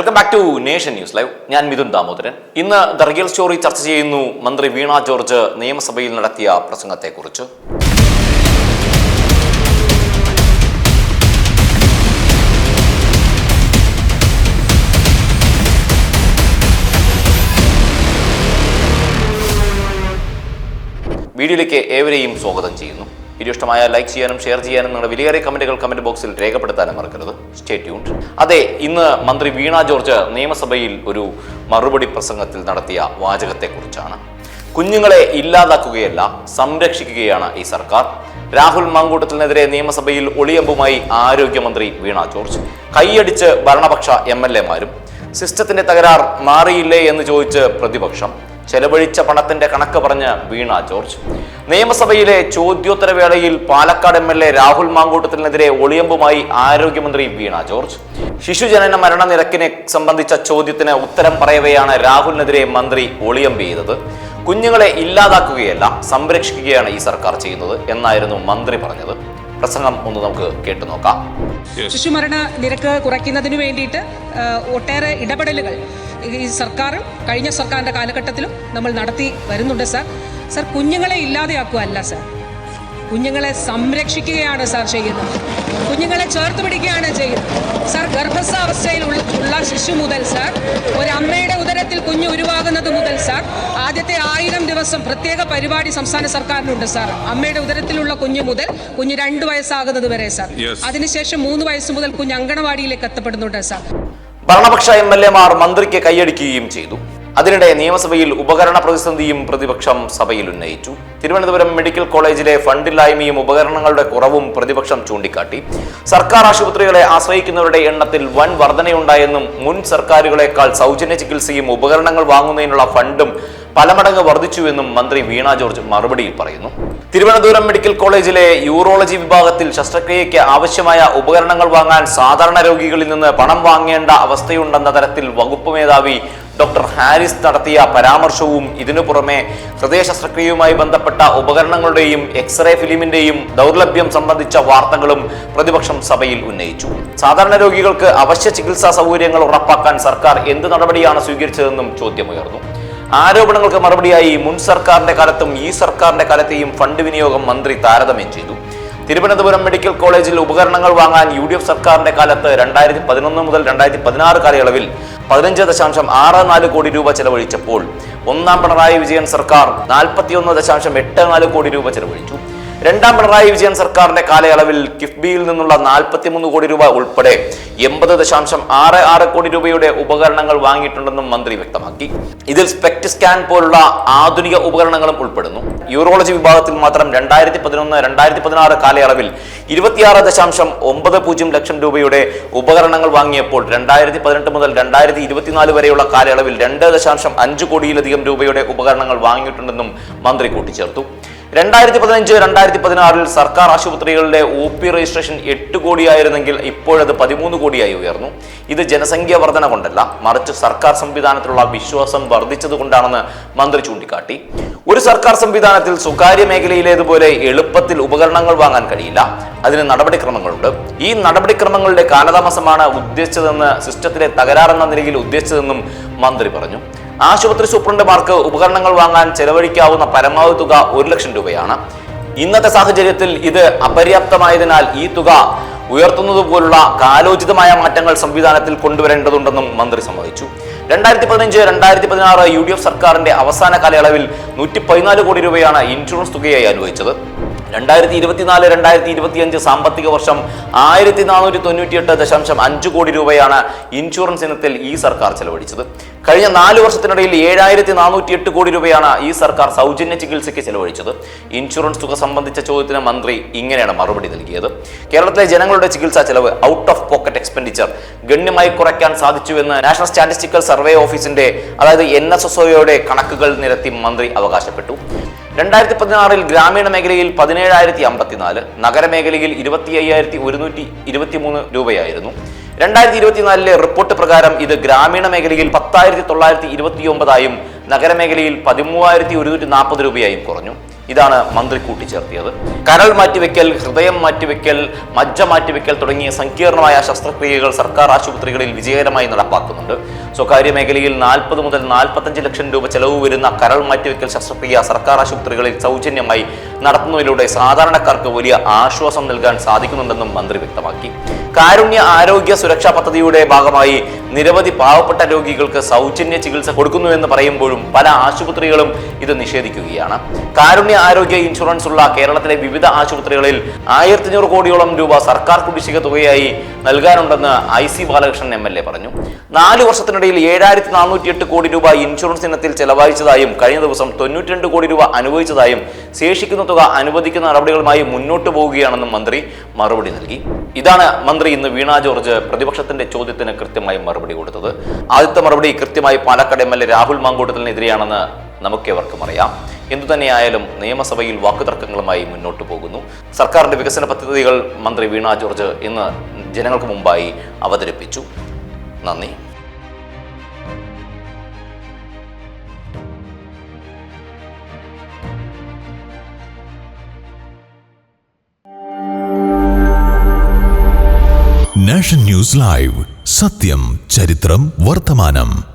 Welcome back to Nation News Live ഞാൻ മിഥുൻ ദാമോദരൻ. ഇന്ന് the real story ചർച്ച ചെയ്യുന്നു മന്ത്രി വീണ ജോർജ് നിയമസഭയിൽ നടത്തിയ പ്രസംഗത്തെക്കുറിച്ച്. വീഡിയോയിലേക്ക് ഏവരെയും സ്വാഗതം ചെയ്യുന്നു. വീഡിയോ ഇഷ്ടമായ ലൈക്ക് ചെയ്യാനും ഷെയർ ചെയ്യാനും നിങ്ങളുടെ വിലയേറിയ കമന്റുകൾ കമന്റ് ബോക്സിൽ രേഖപ്പെടുത്താനും മറക്കരുത്. സ്റ്റേ ട്യൂൺഡ് അതെ ഇന്ന് മന്ത്രി വീണ ജോർജ് നിയമസഭയിൽ ഒരു മറുപടി പ്രസംഗത്തിൽ നടത്തിയ വാചകത്തെക്കുറിച്ചാണ്. കുഞ്ഞുങ്ങളെ ഇല്ലാതാക്കുകയല്ല സംരക്ഷിക്കുകയാണ് ഈ സർക്കാർ. രാഹുൽ മാങ്കൂട്ടത്തിനെതിരെ നിയമസഭയിൽ ഒളിയമ്പുമായി ആരോഗ്യമന്ത്രി വീണ ജോർജ്. കൈയടിച്ച് ഭരണപക്ഷ എം എൽ എമാരും. സിസ്റ്റത്തിന്റെ തകരാർ മാറിയില്ലേ എന്ന് ചോദിച്ച് പ്രതിപക്ഷം. ചെലവഴിച്ച പണത്തിന്റെ കണക്ക് പറഞ്ഞ് വീണ ജോർജ്. നിയമസഭയിലെ ചോദ്യോത്തരവേളയിൽ Palakkad M L A Rahul മാങ്കൂട്ടത്തിനെതിരെ ഒളിയമ്പുമായി ആരോഗ്യമന്ത്രി വീണ ജോർജ്. ശിശുജനന മരണനിരക്കിനെ സംബന്ധിച്ച ചോദ്യത്തിന് ഉത്തരം പറയവെയാണ് രാഹുലിനെതിരെ മന്ത്രി ഒളിയമ്പ് ചെയ്തത്. കുഞ്ഞുങ്ങളെ ഇല്ലാതാക്കുകയല്ല സംരക്ഷിക്കുകയാണ് ഈ സർക്കാർ ചെയ്യുന്നത് എന്നായിരുന്നു മന്ത്രി പറഞ്ഞത്. പ്രസംഗം ഒന്ന് നമുക്ക് കേട്ടു നോക്കാം. ശിശുമരണ നിരക്ക് കുറയ്ക്കുന്നതിന് വേണ്ടിയിട്ട് ഒട്ടേറെ ഇടപെടലുകൾ ഈ സർക്കാരും കഴിഞ്ഞ സർക്കാരിന്റെ കാലഘട്ടത്തിലും നമ്മൾ നടത്തി വരുന്നുണ്ട് സാർ. സാർ കുഞ്ഞുങ്ങളെ ഇല്ലാതെയാക്കുക അല്ല സാർ. കുഞ്ഞുങ്ങളെ സംരക്ഷിക്കുകയാണ് സാർ ചെയ്യുന്നത്. കുഞ്ഞുങ്ങളെ ചേർത്ത് പിടിക്കുകയാണ് ചെയ്യുന്നത്. സാർ ഗർഭസ്ഥാവസ്ഥയിൽ ഉള്ള ഉള്ള ശിശു മുതൽ സാർ ഒരു അമ്മയുടെ ഉദരത്തിൽ കുഞ്ഞു ഉരുവാകുന്നത് മുതൽ സാർ ആദ്യത്തെ ആയിരം ദിവസം പ്രത്യേക പരിപാടി സംസ്ഥാന സർക്കാരിനുണ്ട് സാർ. അമ്മയുടെ ഉദരത്തിലുള്ള കുഞ്ഞു മുതൽ കുഞ്ഞ് രണ്ട് വയസ്സാകുന്നത് വരെ സാർ. അതിനുശേഷം മൂന്ന് വയസ്സ് മുതൽ കുഞ്ഞ് അങ്കണവാടിയിലേക്ക് എത്തപ്പെടുന്നുണ്ട് സാർ. ഭരണപക്ഷ എം എൽ എമാർ മന്ത്രിക്ക് കൈയടിക്കുകയും ചെയ്തു. അതിനിടെ നിയമസഭയിൽ ഉപകരണ പ്രതിസന്ധിയും പ്രതിപക്ഷം സഭയിൽ ഉന്നയിച്ചു. തിരുവനന്തപുരം മെഡിക്കൽ കോളേജിലെ ഫണ്ടില്ലായ്മയും ഉപകരണങ്ങളുടെ കുറവും പ്രതിപക്ഷം ചൂണ്ടിക്കാട്ടി. സർക്കാർ ആശുപത്രികളെ ആശ്രയിക്കുന്നവരുടെ എണ്ണത്തിൽ വൻ വർധനയുണ്ടായെന്നും മുൻ സർക്കാരുകളെക്കാൾ സൗജന്യ ചികിത്സയും ഉപകരണങ്ങൾ വാങ്ങുന്നതിനുള്ള ഫണ്ടും പലമടങ്ങ് വർദ്ധിച്ചുവെന്നും മന്ത്രി വീണ ജോർജ് മറുപടിയിൽ പറയുന്നു. തിരുവനന്തപുരം മെഡിക്കൽ കോളേജിലെ യൂറോളജി വിഭാഗത്തിൽ ശസ്ത്രക്രിയയ്ക്ക് ആവശ്യമായ ഉപകരണങ്ങൾ വാങ്ങാൻ സാധാരണ രോഗികളിൽ നിന്ന് പണം വാങ്ങേണ്ട അവസ്ഥയുണ്ടെന്ന തരത്തിൽ വകുപ്പ് മേധാവി ഡോക്ടർ ഹാരിസ് നടത്തിയ പരാമർശവും ഇതിനു പുറമെ ഹൃദയ ശസ്ത്രക്രിയയുമായി ബന്ധപ്പെട്ട ഉപകരണങ്ങളുടെയും എക്സ്റേ ഫിലിമിന്റെയും ദൗർലഭ്യം സംബന്ധിച്ച വാർത്തകളും പ്രതിപക്ഷം സഭയിൽ ഉന്നയിച്ചു. സാധാരണ രോഗികൾക്ക് അവശ്യ ചികിത്സാ സൗകര്യങ്ങൾ ഉറപ്പാക്കാൻ സർക്കാർ എന്ത് നടപടിയാണ് സ്വീകരിച്ചതെന്നും ചോദ്യമുയർന്നു. ആരോപണങ്ങൾക്ക് മറുപടിയായി മുൻ സർക്കാരിന്റെ കാലത്തും ഈ സർക്കാരിന്റെ കാലത്തെയും ഫണ്ട് വിനിയോഗം മന്ത്രി താരതമ്യം ചെയ്തു. തിരുവനന്തപുരം മെഡിക്കൽ കോളേജിൽ ഉപകരണങ്ങൾ വാങ്ങാൻ യു ഡി എഫ് സർക്കാരിന്റെ കാലത്ത് രണ്ടായിരത്തി പതിനൊന്ന് മുതൽ രണ്ടായിരത്തി പതിനാറ് കാലയളവിൽ പതിനഞ്ച് ദശാംശം ആറ് നാല് കോടി രൂപ ചെലവഴിച്ചപ്പോൾ ഒന്നാം പിണറായി വിജയൻ സർക്കാർ നാൽപ്പത്തിയൊന്ന് ദശാംശം എട്ട് നാല് കോടി രൂപ ചെലവഴിച്ചു. രണ്ടാം പിണറായി വിജയൻ സർക്കാരിന്റെ കാലയളവിൽ കിഫ്ബിയിൽ നിന്നുള്ള നാൽപ്പത്തിമൂന്ന് കോടി രൂപ ഉൾപ്പെടെ എൺപത് ദശാംശം ആറ് ആറ് കോടി രൂപയുടെ ഉപകരണങ്ങൾ വാങ്ങിയിട്ടുണ്ടെന്നും മന്ത്രി വ്യക്തമാക്കി. ഇതിൽ സ്പെക്ട് സ്കാൻ പോലുള്ള ആധുനിക ഉപകരണങ്ങളും ഉൾപ്പെടുന്നു. യൂറോളജി വിഭാഗത്തിൽ മാത്രം രണ്ടായിരത്തി പതിനൊന്ന് രണ്ടായിരത്തി പതിനാറ് കാലയളവിൽ ഇരുപത്തിയാറ് ദശാംശം ഒമ്പത് പൂജ്യം ലക്ഷം രൂപയുടെ ഉപകരണങ്ങൾ വാങ്ങിയപ്പോൾ രണ്ടായിരത്തി പതിനെട്ട് മുതൽ രണ്ടായിരത്തി ഇരുപത്തിനാല് വരെയുള്ള കാലയളവിൽ രണ്ട് ദശാംശം അഞ്ച് കോടിയിലധികം രൂപയുടെ ഉപകരണങ്ങൾ വാങ്ങിയിട്ടുണ്ടെന്നും മന്ത്രി കൂട്ടിച്ചേർത്തു. രണ്ടായിരത്തി പതിനഞ്ച് രണ്ടായിരത്തി പതിനാറിൽ സർക്കാർ ആശുപത്രികളുടെ ഒ പി രജിസ്ട്രേഷൻ എട്ട് കോടിയായിരുന്നെങ്കിൽ ഇപ്പോഴത് പതിമൂന്ന് കോടിയായി ഉയർന്നു. ഇത് ജനസംഖ്യ വർധന കൊണ്ടല്ല മറിച്ച് സർക്കാർ സംവിധാനത്തിലുള്ള വിശ്വാസം വർദ്ധിച്ചതുകൊണ്ടാണെന്ന് മന്ത്രി ചൂണ്ടിക്കാട്ടി. ഒരു സർക്കാർ സംവിധാനത്തിൽ സ്വകാര്യ മേഖലയിലേതുപോലെ എളുപ്പത്തിൽ ഉപകരണങ്ങൾ വാങ്ങാൻ കഴിയില്ല. അതിന് നടപടിക്രമങ്ങളുണ്ട്. ഈ നടപടിക്രമങ്ങളുടെ കാലതാമസമാണ് ഉദ്ദേശിച്ചതെന്ന് സിസ്റ്റത്തിലെ തകരാറെന്ന നിലയിൽ ഉദ്ദേശിച്ചതെന്നും മന്ത്രി പറഞ്ഞു. ആശുപത്രി സൂപ്രണ്ടുമാർക്ക് ഉപകരണങ്ങൾ വാങ്ങാൻ ചെലവഴിക്കാവുന്ന പരമാവധി തുക ഒരു ലക്ഷം രൂപയാണ്. ഇന്നത്തെ സാഹചര്യത്തിൽ ഇത് അപര്യാപ്തമായതിനാൽ ഈ തുക ഉയർത്തുന്നതുപോലുള്ള കാലോചിതമായ മാറ്റങ്ങൾ സംവിധാനത്തിൽ കൊണ്ടുവരേണ്ടതുണ്ടെന്നും മന്ത്രി സമ്മതിച്ചു. രണ്ടായിരത്തി പതിനഞ്ച് രണ്ടായിരത്തി പതിനാറ് യു ഡി എഫ് സർക്കാരിന്റെ അവസാന കാലയളവിൽ നൂറ്റി പതിനാല് കോടി രൂപയാണ് ഇൻഷുറൻസ് തുകയായി അനുവദിച്ചത്. രണ്ടായിരത്തി ഇരുപത്തിനാല് രണ്ടായിരത്തി ഇരുപത്തിയഞ്ച് സാമ്പത്തിക വർഷം ആയിരത്തി നാനൂറ്റി തൊണ്ണൂറ്റിയെട്ട് ദശാംശം അഞ്ച് കോടി രൂപയാണ് ഇൻഷുറൻസ് ഇനത്തിൽ ഈ സർക്കാർ ചെലവഴിച്ചത്. കഴിഞ്ഞ നാല് വർഷത്തിനിടയിൽ ഏഴായിരത്തി നാനൂറ്റി എട്ട് കോടി രൂപയാണ് ഈ സർക്കാർ സൗജന്യ ചികിത്സയ്ക്ക് ചെലവഴിച്ചത്. ഇൻഷുറൻസ് തുക സംബന്ധിച്ച ചോദ്യത്തിന് മന്ത്രി ഇങ്ങനെയാണ് മറുപടി നൽകിയത്. കേരളത്തിലെ ജനങ്ങളുടെ ചികിത്സാ ചെലവ് ഔട്ട് ഓഫ് പോക്കറ്റ് എക്സ്പെൻഡിച്ചർ ഗണ്യമായി കുറയ്ക്കാൻ സാധിച്ചുവെന്ന് നാഷണൽ സ്റ്റാറ്റിസ്റ്റിക്കൽ സർവേ ഓഫീസിന്റെ അതായത് എൻ എസ് എസ് കണക്കുകൾ നിരത്തി മന്ത്രി അവകാശപ്പെട്ടു. രണ്ടായിരത്തി പതിനാറിൽ ഗ്രാമീണ മേഖലയിൽ പതിനേഴായിരത്തി അമ്പത്തിനാല് നഗരമേഖലയിൽ ഇരുപത്തി അയ്യായിരത്തി ഒരുന്നൂറ്റി ഇരുപത്തി മൂന്ന് രൂപയായിരുന്നു. രണ്ടായിരത്തി ഇരുപത്തിനാലിലെ റിപ്പോർട്ട് പ്രകാരം ഇത് ഗ്രാമീണ മേഖലയിൽ പത്തായിരത്തി തൊള്ളായിരത്തി ഇരുപത്തി ഒമ്പതായും നഗരമേഖലയിൽ പതിമൂവായിരത്തി ഒരുന്നൂറ്റി നാൽപ്പത് രൂപയായും കുറഞ്ഞു. ഇതാണ് മന്ത്രി കൂട്ടിച്ചേർത്തിയത്. കരൾ മാറ്റിവെക്കൽ ഹൃദയം മാറ്റിവെക്കൽ മജ്ജ മാറ്റിവെക്കൽ തുടങ്ങിയ സങ്കീർണമായ ശസ്ത്രക്രിയകൾ സർക്കാർ ആശുപത്രികളിൽ വിജയകരമായി നടപ്പാക്കുന്നുണ്ട്. സ്വകാര്യ മേഖലയിൽ നാൽപ്പത് മുതൽ നാൽപ്പത്തഞ്ച് ലക്ഷം രൂപ ചെലവ് വരുന്ന കരൾ മാറ്റിവെക്കൽ ശസ്ത്രക്രിയ സർക്കാർ ആശുപത്രികളിൽ സൗജന്യമായി നടത്തുന്നതിലൂടെ സാധാരണക്കാർക്ക് വലിയ ആശ്വാസം നൽകാൻ സാധിക്കുന്നുണ്ടെന്നും മന്ത്രി വ്യക്തമാക്കി. കാരുണ്യ ആരോഗ്യ സുരക്ഷാ പദ്ധതിയുടെ ഭാഗമായി നിരവധി പാവപ്പെട്ട രോഗികൾക്ക് സൗജന്യ ചികിത്സ കൊടുക്കുന്നുവെന്ന് പറയുമ്പോഴും പല ആശുപത്രികളും ഇത് നിഷേധിക്കുകയാണ്. കാരുണ്യ ആരോഗ്യ ഇൻഷുറൻസ് ഉള്ള കേരളത്തിലെ വിവിധ ആശുപത്രികളിൽ ആയിരത്തി കോടിയോളം രൂപ സർക്കാർ കുടിശ്ശിക തുകയായി നൽകാനുണ്ടെന്ന് I C Balakrishnan M L A പറഞ്ഞു. നാല് വർഷത്തിനിടയിൽ ഏഴായിരത്തി നാനൂറ്റി എട്ട് കോടി രൂപ ഇൻഷുറൻസ് ഇനത്തിൽ ചെലവഴിച്ചതായും കഴിഞ്ഞ ദിവസം തൊണ്ണൂറ്റിരണ്ട് കോടി രൂപ അനുവദിച്ചതായും ശേഷിക്കുന്ന തുക അനുവദിക്കുന്ന നടപടികളുമായി മുന്നോട്ട് പോവുകയാണെന്നും മന്ത്രി മറുപടി നൽകി. ഇതാണ് മന്ത്രി ഇന്ന് വീണ ജോർജ് പ്രതിപക്ഷത്തിന്റെ ചോദ്യത്തിന് കൃത്യമായി മറുപടി കൊടുത്തത്. ആദ്യത്തെ മറുപടി കൃത്യമായി Palakkad M L A Rahul മാങ്കൂട്ടത്തിനെതിരെയാണെന്ന് നമുക്കേവർക്കും അറിയാം. എന്തുതന്നെയായാലും നിയമസഭയിൽ വാക്കുതർക്കങ്ങളുമായി മുന്നോട്ട് പോകുന്നു. സർക്കാരിന്റെ വികസന പദ്ധതികൾ മന്ത്രി വീണ ജോർജ് ഇന്ന് ജനങ്ങൾക്ക് മുമ്പായി അവതരിപ്പിച്ചു. നന്ദി. Nation News Live. സത്യം ചരിത്രം വർത്തമാനം.